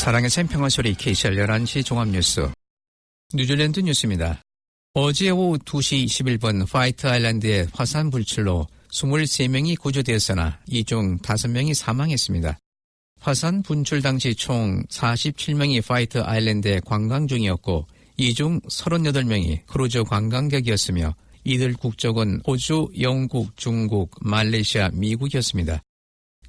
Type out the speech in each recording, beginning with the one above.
사랑의 샘 평화소리 KCR 11시 종합뉴스 뉴질랜드 뉴스입니다. 어제 오후 2시 21분 화이트 아일랜드의 화산 불출로 23명이 구조되었으나 이 중 5명이 사망했습니다. 화산 분출 당시 총 47명이 화이트 아일랜드에 관광 중이었고 이 중 38명이 크루즈 관광객이었으며 이들 국적은 호주, 영국, 중국, 말레이시아, 미국이었습니다.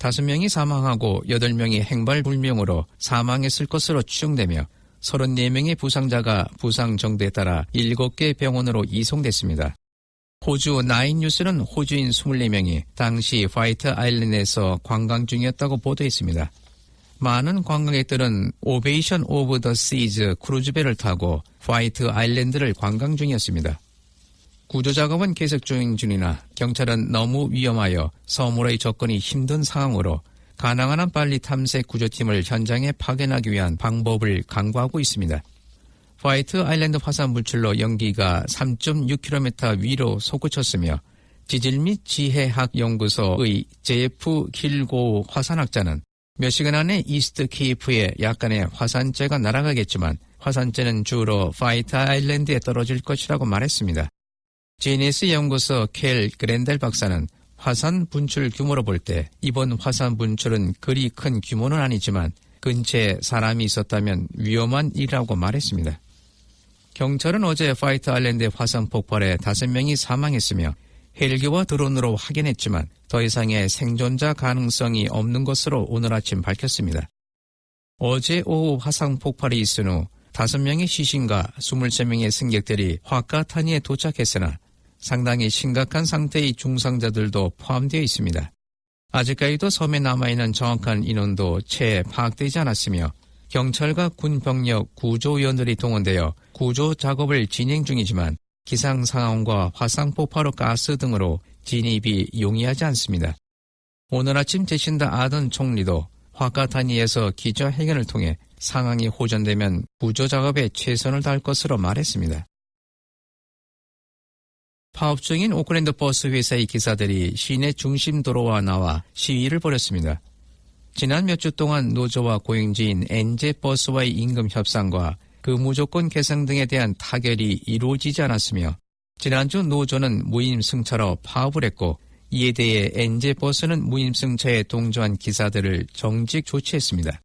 5명이 사망하고 8명이 행발불명으로 사망했을 것으로 추정되며 34명의 부상자가 부상 정도에 따라 7개 병원으로 이송됐습니다. 호주 나인뉴스는 호주인 24명이 당시 화이트 아일랜드에서 관광 중이었다고 보도했습니다. 많은 관광객들은 오베이션 오브 더 시즈 크루즈배를 타고 화이트 아일랜드를 관광 중이었습니다. 구조 작업은 계속 중인 중이나 경찰은 너무 위험하여 섬으로의 접근이 힘든 상황으로 가능한 한 빨리 탐색 구조팀을 현장에 파견하기 위한 방법을 강구하고 있습니다. 화이트 아일랜드 화산 물질로 연기가 3.6km 위로 솟구쳤으며 지질 및 지해학 연구소의 제프 길고 화산학자는 몇 시간 안에 이스트 케이프에 약간의 화산재가 날아가겠지만 화산재는 주로 화이트 아일랜드에 떨어질 것이라고 말했습니다. 제네스 연구소 켈 그랜델 박사는 화산 분출 규모로 볼 때 이번 화산 분출은 그리 큰 규모는 아니지만 근처에 사람이 있었다면 위험한 일이라고 말했습니다. 경찰은 어제 파이트 아일랜드 화산 폭발에 다섯 명이 사망했으며 헬기와 드론으로 확인했지만 더 이상의 생존자 가능성이 없는 것으로 오늘 아침 밝혔습니다. 어제 오후 화산 폭발이 있은 후 다섯 명의 시신과 23명의 승객들이 화카타니에 도착했으나 상당히 심각한 상태의 중상자들도 포함되어 있습니다. 아직까지도 섬에 남아있는 정확한 인원도 채 파악되지 않았으며 경찰과 군 병력 구조위원들이 동원되어 구조 작업을 진행 중이지만 기상 상황과 화상 폭발로 가스 등으로 진입이 용이하지 않습니다. 오늘 아침 제신다 아던 총리도 화카타니에서 기자회견을 통해 상황이 호전되면 구조 작업에 최선을 다할 것으로 말했습니다. 파업 중인 오클랜드 버스 회사의 기사들이 시내 중심 도로와 나와 시위를 벌였습니다. 지난 몇 주 동안 노조와 고용주인 엔제 버스와의 임금 협상과 근무조건 개선 등에 대한 타결이 이루어지지 않았으며 지난주 노조는 무임승차로 파업을 했고 이에 대해 엔제 버스는 무임승차에 동조한 기사들을 정직 조치했습니다.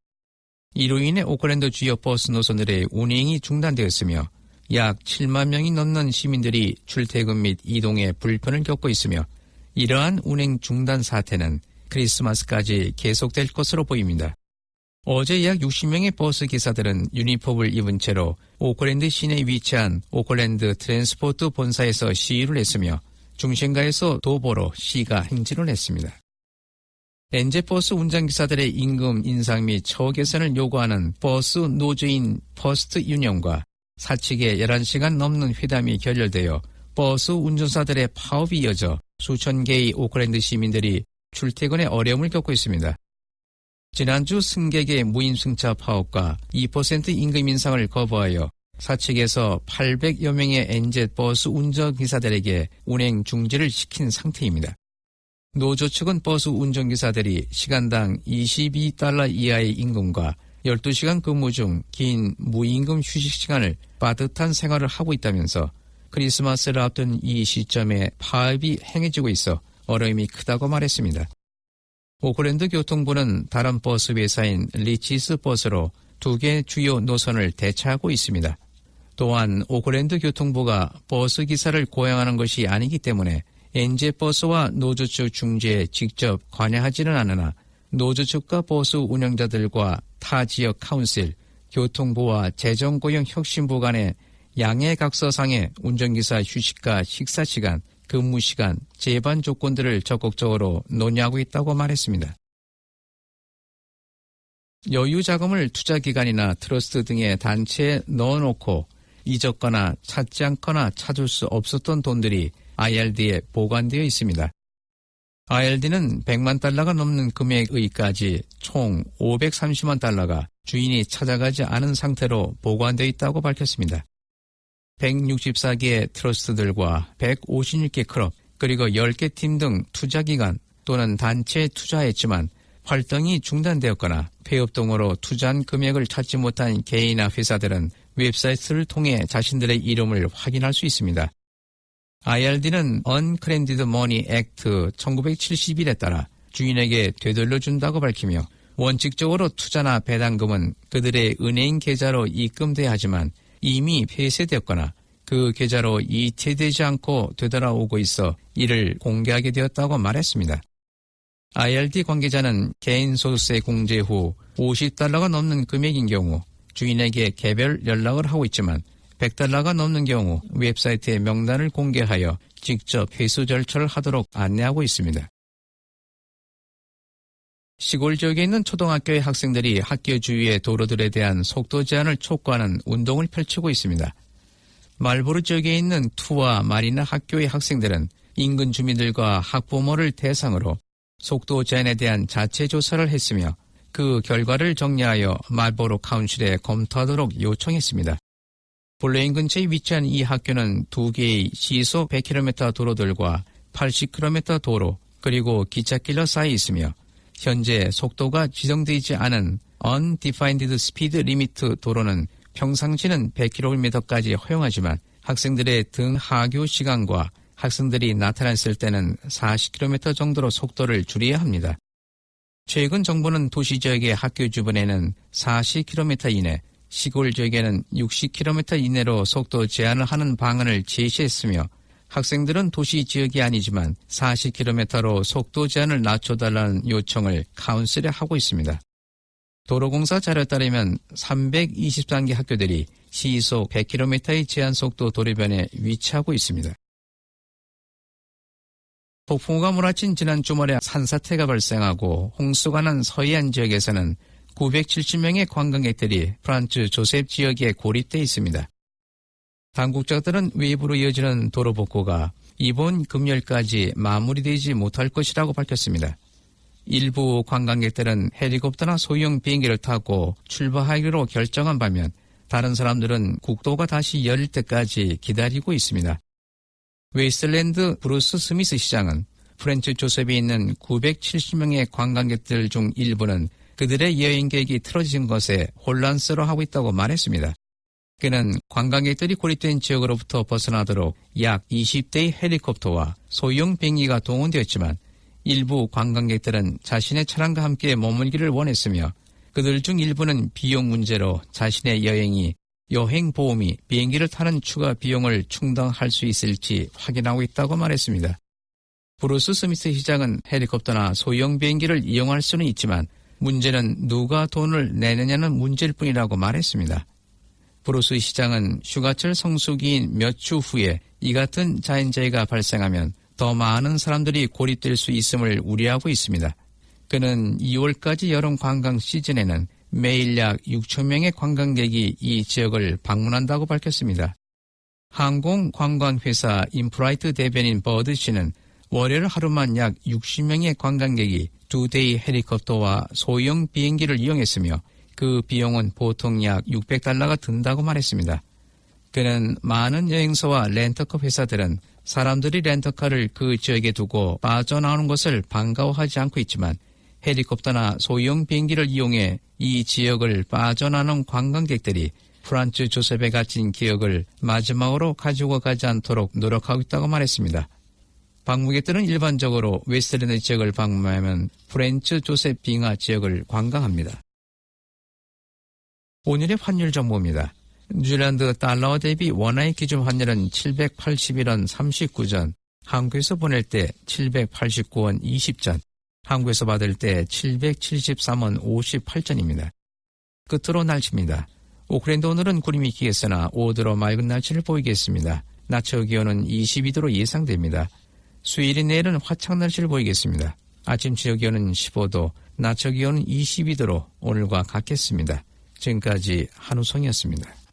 이로 인해 오클랜드 주요 버스 노선들의 운행이 중단되었으며 약 7만 명이 넘는 시민들이 출퇴근 및 이동에 불편을 겪고 있으며 이러한 운행 중단 사태는 크리스마스까지 계속될 것으로 보입니다. 어제 약 60명의 버스 기사들은 유니폼을 입은 채로 오클랜드 시내에 위치한 오클랜드 트랜스포트 본사에서 시위를 했으며 중심가에서 도보로 시가 행진을 했습니다. 엔제 버스 운전기사들의 임금 인상 및 처우 개선을 요구하는 버스 노조인 퍼스트 유니온과 사측의 11시간 넘는 회담이 결렬되어 버스 운전사들의 파업이 이어져 수천 개의 오클랜드 시민들이 출퇴근에 어려움을 겪고 있습니다. 지난주 승객의 무임승차 파업과 2% 임금 인상을 거부하여 사측에서 800여 명의 엔젯 버스 운전기사들에게 운행 중지를 시킨 상태입니다. 노조 측은 버스 운전기사들이 시간당 22달러 이하의 임금과 12시간 근무 중 긴 무임금 휴식 시간을 빠듯한 생활을 하고 있다면서 크리스마스를 앞둔 이 시점에 파업이 행해지고 있어 어려움이 크다고 말했습니다. 오클랜드 교통부는 다른 버스 회사인 리치스 버스로 두 개 주요 노선을 대체하고 있습니다. 또한 오클랜드 교통부가 버스 기사를 고용하는 것이 아니기 때문에 엔제 버스와 노조 측 중재에 직접 관여하지는 않으나 노조 측과 버스 운영자들과 타 지역 카운슬, 교통부와 재정고용 혁신부 간의 양해각서상의 운전기사 휴식과 식사시간, 근무시간, 재반 조건들을 적극적으로 논의하고 있다고 말했습니다. 여유 자금을 투자기관이나 트러스트 등의 단체에 넣어놓고 잊었거나 찾지 않거나 찾을 수 없었던 돈들이 IRD에 보관되어 있습니다. IRD는 100만 달러가 넘는 금액의까지 총 530만 달러가 주인이 찾아가지 않은 상태로 보관되어 있다고 밝혔습니다. 164개 트러스트들과 156개 클럽 그리고 10개 팀 등 투자기관 또는 단체에 투자했지만 활동이 중단되었거나 폐업 등으로 투자한 금액을 찾지 못한 개인이나 회사들은 웹사이트를 통해 자신들의 이름을 확인할 수 있습니다. IRD는 Unclaimed Money Act 1971에 따라 주인에게 되돌려준다고 밝히며 원칙적으로 투자나 배당금은 그들의 은행 계좌로 입금돼야 하지만 이미 폐쇄되었거나 그 계좌로 이체되지 않고 되돌아오고 있어 이를 공개하게 되었다고 말했습니다. IRD 관계자는 개인 소득세 공제 후 50달러가 넘는 금액인 경우 주인에게 개별 연락을 하고 있지만 100달러가 넘는 경우 웹사이트에 명단을 공개하여 직접 회수 절차를 하도록 안내하고 있습니다. 시골 지역에 있는 초등학교의 학생들이 학교 주위의 도로들에 대한 속도 제한을 촉구하는 운동을 펼치고 있습니다. 말보르 지역에 있는 투와 마리나 학교의 학생들은 인근 주민들과 학부모를 대상으로 속도 제한에 대한 자체 조사를 했으며 그 결과를 정리하여 말보로 카운실에 검토하도록 요청했습니다. 볼레인 근처에 위치한 이 학교는 두 개의 시속 100km 도로들과 80km 도로 그리고 기찻길로 쌓여 있으며 현재 속도가 지정되지 않은 Undefined Speed Limit 도로는 평상시는 100km까지 허용하지만 학생들의 등 하교 시간과 학생들이 나타났을 때는 40km 정도로 속도를 줄여야 합니다. 최근 정부는 도시 지역의 학교 주변에는 40km 이내, 시골 지역에는 60km 이내로 속도 제한을 하는 방안을 제시했으며 학생들은 도시 지역이 아니지만 40km로 속도 제한을 낮춰달라는 요청을 카운슬에 하고 있습니다. 도로공사 자료에 따르면 323개 학교들이 시속 100km의 제한 속도 도로변에 위치하고 있습니다. 폭풍우가 몰아친 지난 주말에 산사태가 발생하고 홍수가 난 서해안 지역에서는 970명의 관광객들이 프란츠 조셉 지역에 고립돼 있습니다. 당국자들은 외부로 이어지는 도로 복구가 이번 금요일까지 마무리되지 못할 것이라고 밝혔습니다. 일부 관광객들은 헬리콥터나 소형 비행기를 타고 출발하기로 결정한 반면 다른 사람들은 국도가 다시 열릴 때까지 기다리고 있습니다. 웨이스트랜드 브루스 스미스 시장은 프렌치 조셉에 있는 970명의 관광객들 중 일부는 그들의 여행 계획이 틀어진 것에 혼란스러워하고 있다고 말했습니다. 그는 관광객들이 고립된 지역으로부터 벗어나도록 약 20대의 헬리콥터와 소형 비행기가 동원되었지만 일부 관광객들은 자신의 차량과 함께 머물기를 원했으며 그들 중 일부는 비용 문제로 자신의 여행이 여행 보험이 비행기를 타는 추가 비용을 충당할 수 있을지 확인하고 있다고 말했습니다. 브루스 스미스 시장은 헬리콥터나 소형 비행기를 이용할 수는 있지만 문제는 누가 돈을 내느냐는 문제일 뿐이라고 말했습니다. 브루스 시장은 휴가철 성수기인 몇 주 후에 이 같은 자연재해가 발생하면 더 많은 사람들이 고립될 수 있음을 우려하고 있습니다. 그는 2월까지 여름 관광 시즌에는 매일 약 6천 명의 관광객이 이 지역을 방문한다고 밝혔습니다. 항공 관광회사 인프라이트 대변인 버드 씨는 월요일 하루만 약 60명의 관광객이 두 대의 헬리콥터와 소형 비행기를 이용했으며 그 비용은 보통 약 600달러가 든다고 말했습니다. 그는 많은 여행사와 렌터카 회사들은 사람들이 렌터카를 그 지역에 두고 빠져나오는 것을 반가워하지 않고 있지만 헬리콥터나 소형 비행기를 이용해 이 지역을 빠져나오는 관광객들이 프란츠 조셉에 갇힌 기억을 마지막으로 가지고 가지 않도록 노력하고 있다고 말했습니다. 방문객들은 일반적으로 웨스트랜드 지역을 방문하면 프렌츠 조셉 빙하 지역을 관광합니다. 오늘의 환율 정보입니다. 뉴질랜드 달러 대비 원화의 기준 환율은 781원 39전, 한국에서 보낼 때 789원 20전, 한국에서 받을 때 773원 58전입니다. 끝으로 날씨입니다. 오클랜드 오늘은 구름이 끼겠으나 오드로 맑은 날씨를 보이겠습니다. 낮 최고 기온은 22도로 예상됩니다. 수요일인 내일은 화창 날씨를 보이겠습니다. 아침 지역 기온은 15도, 낮 최고 기온은 22도로 오늘과 같겠습니다. 지금까지 한우성이었습니다.